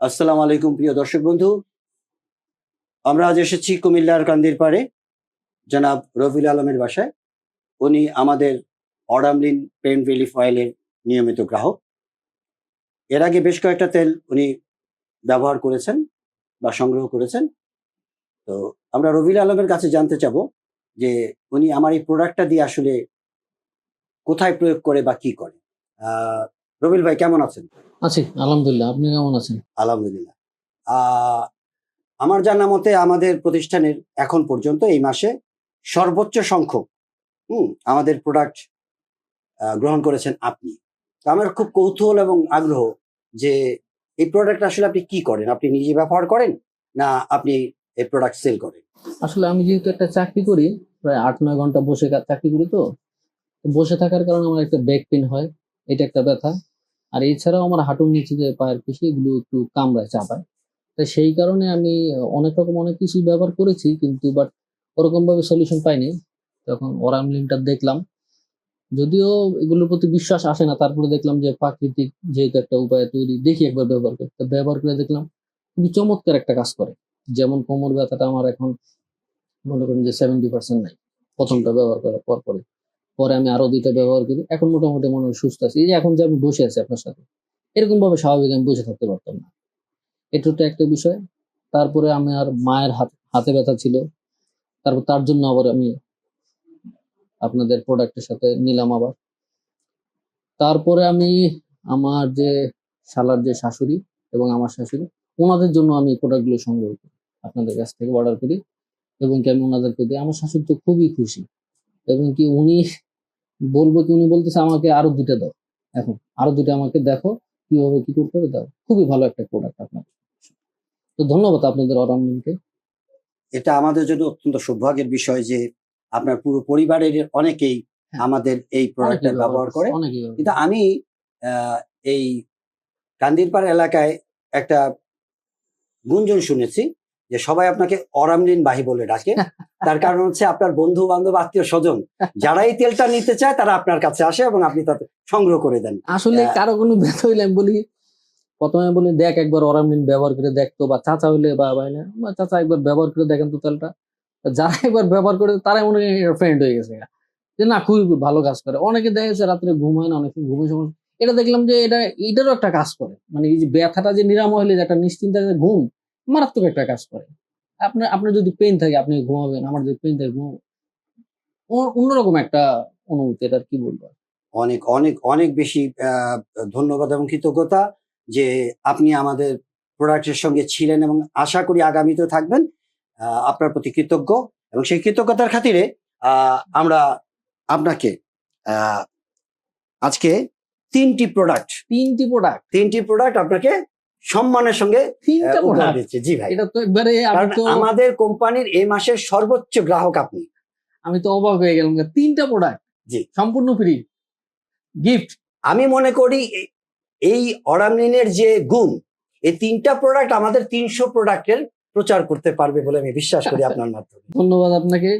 আসসালামু আলাইকুম, প্রিয় দর্শক বন্ধু। আমরা আজ এসেছি কুমিল্লার কান্দির পাড়ে, জনাব রফিল আলমের বাসায়। উনি আমাদের অডামলিন পেন রিলিফ অয়েলের নিয়মিত গ্রাহক। এর আগে বেশ কয়েকটা তেল উনি ব্যবহার করেছেন বা সংগ্রহ করেছেন। তো আমরা রবিল আলমের কাছে জানতে চাব যে উনি আমার এই প্রোডাক্টটা দিয়ে আসলে কোথায় প্রয়োগ করে বা কি করে। রবিল ভাই কেমন আছেন? আছি আলহামদুলিল্লাহ। আপনি কেমন আছেন? আলহামদুলিল্লাহ। আহ, আমার জানা মতে আমাদের প্রতিষ্ঠানের এখন পর্যন্ত এই মাসে সর্বোচ্চ সংখ্যক হুম আমাদের প্রোডাক্ট গ্রহণ করেছেন আপনি। তো আমার খুব কৌতূহল এবং আগ্রহ যে এই প্রোডাক্ট আসলে আপনি কি করেন? আপনি নিজে ব্যবহার করেন না আপনি এই প্রোডাক্ট সেল করেন? আসলে আমি যেহেতু একটা চাকরি করি প্রায় আট নয় ঘণ্টা বসে চাকরি করি তো। তো বসে থাকার কারণে আমার একটা ব্যাক পেন হয় এটা একটা ব্যথা। আর এছাড়াও আমার হাঁটুর নিচে যে পায়ের পেশি, এগুলো একটু কামড়ায় চাপায়। তো সেই কারণে আমি অনেক রকম অনেক কিছুই ব্যবহার করেছি কিন্তু বাট ওরকম ভাবে সলিউশন পাইনি। তখন ওরামলিনটা দেখলাম। যদিও এগুলোর প্রতি বিশ্বাস আসে না, তারপরে দেখলাম যে প্রাকৃতিক যেহেতু একটা উপায় তৈরি, দেখি একবার ব্যবহার করে। তো ব্যবহার করে দেখলাম, খুবই চমৎকার একটা কাজ করে। যেমন কোমর ব্যথাটা আমার এখন মনে করেন যে সেভেন্টি পার্সেন্ট নাই, প্রথমটা ব্যবহার করার পর পরে পরে আমি আরও দুইটা ব্যবহার করি। এখন মোটামুটি মনে হয় সুস্থ আছি। এই যে এখন যে আমি বসে আছি আপনার সাথে এরকম ভাবে স্বাভাবিক আমি বসে থাকতে পারতাম না। এটা তো একটা বিষয়। তারপরে আমি আর মায়ের হাত, হাতে ব্যথা ছিল। তারপর তার জন্য আবার আমি আপনাদের প্রোডাক্টের সাথে নিলাম আবার। তারপরে আমি আমার যে শালার যে শাশুড়ি এবং আমার শাশুড়ি, ওনাদের জন্য আমি প্রোডাক্টগুলো সংগ্রহ করি, আপনাদের কাছ থেকে অর্ডার করি এবং কি আমি ওনাদেরকে দিই। আমার শাশুড়ি তো খুবই খুশি এবং কি উনি বলব কি উনি বলতেছে আমাকে আরও দুইটা দাও। এখন আরও দুইটা আমাকে দেখো কীভাবে কি করতে হবে দাও। খুবই ভালো একটা প্রোডাক্ট আপনার। তো ধন্যবাদ আপনাদের অরামকে এটা আমাদের জন্য অত্যন্ত সৌভাগ্যের বিষয় যে আপনার পুরো পরিবারের অনেকেই হ্যাঁ। আমাদের এই প্রোডাক্টটা ব্যবহার করে। কিন্তু আমি আহ, এই কান্দিরপাড় এলাকায় একটা গুঞ্জন শুনেছি যে সবাই আপনাকে অরামলিন বাহি বলে ডাকে। তার কারণ হচ্ছে আপনার বন্ধু বান্ধব আত্মীয় স্বজন যারা এই তেলটা নিতে চায় তারা আপনার কাছে আসে এবং আপনি তাতে সংগ্রহ করে দেন। আসলে কারও কোনো ব্যথা হইলে আমি বলি প্রথমে বলি দেখ একবার অরামলিন ব্যবহার করে দেখতো বা চাচা হইলে বা বাইলে বা চাচা একবার ব্যবহার করে দেখেন তো তেলটা। যারা একবার ব্যবহার করে তারাই মনে হয় ফ্রেন্ড হয়ে গেছে। যে না খুবই ভালো কাজ করে। অনেকে দেখা যাচ্ছে রাত্রে ঘুম হয় না অনেকে ঘুমের সময়। এটা দেখলাম যে এটা এটারও একটা কাজ করে। মানে এই যে ব্যথাটা যে নিরাময় হলে যে একটা নিশ্চিন্তা যে ঘুম মারাত্মক একটা কাজ করে। আপনার আপনার যদি পেন থাকে আপনি ঘুমাবেন আমার যদি পেন থাকে ঘুমাবো। অন্যরকম একটা অনুভূতি এটা কি বলব অনেক অনেক অনেক বেশি ধন্যবাদ এবং কৃতজ্ঞতা যে আপনি আমাদের প্রোডাক্টের সঙ্গে ছিলেন এবং আশা করি আগামীতেও থাকবেন। আপনার প্রতি কৃতজ্ঞ এবং সেই কৃতজ্ঞতার খাতিরে আমরা আপনাকে আজকে তিনটি প্রোডাক্ট তিনটি প্রোডাক্ট তিনটি প্রোডাক্ট আপনাকে সম্মানের সঙ্গে তিনটা উপহার জি ভাই। এটা তো একবারে আমাদের কোম্পানির এই মাসের সর্বোচ্চ গ্রাহক আপনি। আমি তো অবাক হয়ে গেলাম। তিনটা প্রোডাক্ট জি। সম্পূর্ণ ফ্রি গিফট আমি মনে করি এই অরামলিনের যে গুণ এই তিনটা প্রোডাক্ট আমাদের তিনশো প্রোডাক্টের প্রচার করতে পারবে বলে আমি বিশ্বাস করি আপনার মাধ্যমে। ধন্যবাদ আপনাকে।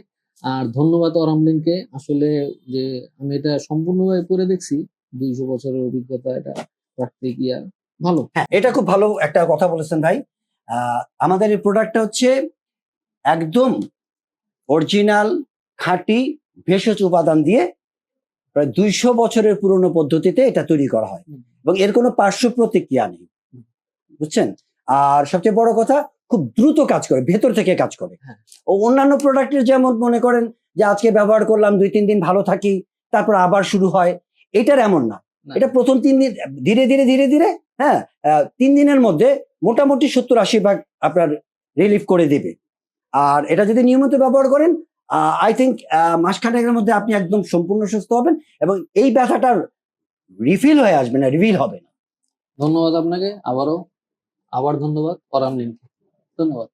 আর ধন্যবাদ অরামলিনকে। আসলে যে আমি এটা সম্পূর্ণভাবে পরে দেখছি। দুইশো বছরের অভিজ্ঞতা এটা রাখতে গিয়া ভালো। হ্যাঁ। এটা খুব ভালো একটা কথা বলেছেন ভাই। আহ, আমাদের এই প্রোডাক্টটা হচ্ছে একদম অরিজিনাল খাঁটি ভেষজ উপাদান দিয়ে প্রায় দুইশো বছরের পুরনো পদ্ধতিতে এটা তৈরি করা হয়। এবং এর কোনো পার্শ্ব প্রতিক্রিয়া নেই। বুঝছেন? আর সবচেয়ে বড় কথা খুব দ্রুত কাজ করে ভেতর থেকে কাজ করে। হ্যাঁ। ও অন্যান্য প্রোডাক্টের যেমন মনে করেন যে আজকে ব্যবহার করলাম দুই তিন দিন ভালো থাকি তারপর আবার শুরু হয় এটার এমন না। এটা প্রথম তিন দিন ধীরে ধীরে ধীরে ধীরে হ্যাঁ তিন দিনের মধ্যে মোটামুটি সত্তর আশি ভাগ আপনার রিলিফ করে দেবে। আর এটা যদি নিয়মিত ব্যবহার করেন আই থিঙ্ক মাসখানেকের মধ্যে আপনি একদম সম্পূর্ণ সুস্থ হবেন এবং এই ব্যথাটার রিফিল হয়ে আসবে না রিভিল হবে না। ধন্যবাদ আপনাকে আবারও আবার ধন্যবাদ অরামলিনকে ধন্যবাদ।